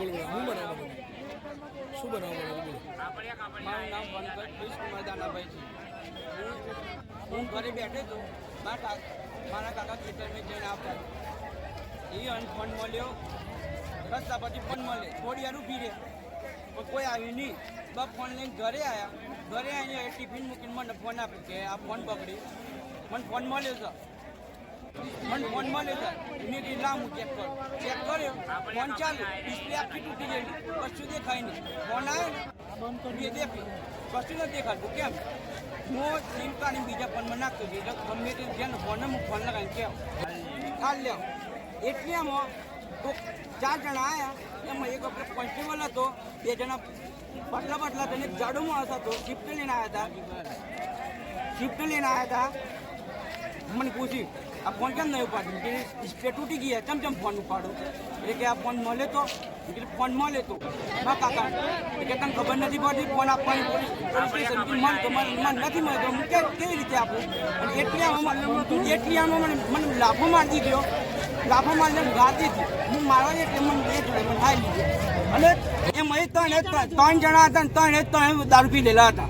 બોલો હું બનાવવા બધું શું બનાવવા બધું બોલો. મારું નામ વનકટ કુમાર દાનાભાઈ છે. હું- ઘરે બેઠો હતો મારા મારા કાકા ખેતરમાં જઈને આવતા. એ અન ફંડ મળ્યો. રસ્તા પછી ફોન મળે થોડી વાર ઊભી પણ કોઈ આવ્યું નહીં. બસ ફોન લઈને ઘરે આવ્યા ઘરે આવીને ટિફિન મૂકીને મને ફોન આપ્યો કે આ ફોન પકડી. મને ફોન મળ્યો છે ફોન મળ્યો છે મેં કીધું હું ચેક કરું. ચેક કર્યો ફોન ચાલુ ડિસ્પ્લે આખી તૂટી ગયેલી. કશું દેખાય નહીં. ફોન આવ્યો ને મેં દેખ્યું કશું નથી દેખાતું. કેમ? હું સિમ કાર્ડ બીજા ફોનમાં નાખતો છું. એટલે ગમે તે જેને ફોન હું ફોન લગાવીને કેમ હાલ લ્યો. એટલે તો ચાર જણા આવ્યા એમાં એક આપણે કોન્સ્ટેબલ હતો, બે જણા પટલા પટલા તેને જાડો માણસ હતો શિફ્ટ લઈને આવ્યા હતા. શિફ્ટ લઈને આવ્યા હતા. મને પૂછ્યું આ ફોન કેમ નહીં ઉપાડ્યું? કે ડિસ્પ્લે તૂટી ગયા કેમ કેમ ફોન ઉપાડો? એટલે કે આ ફોન મળે તો? એટલે ફોન મળે તો. હા કાકા. એટલે તને ખબર નથી પડતી? ફોન આપવાની પોલીસ સ્ટેશન મન તો મને નથી મળતો. હું કે કેવી રીતે આપું? અને એટલી એટલી મને મને લાફો મારી ગયો. લાફો મારીને ગાતી હતી. હું મારવા એટલે મને એ જોડે મને થાય લીધો. અને એમ એ ત્રણ ત્રણ જણા હતા ને ત્રણ ત્રણ દારૂ પી લેલા હતા.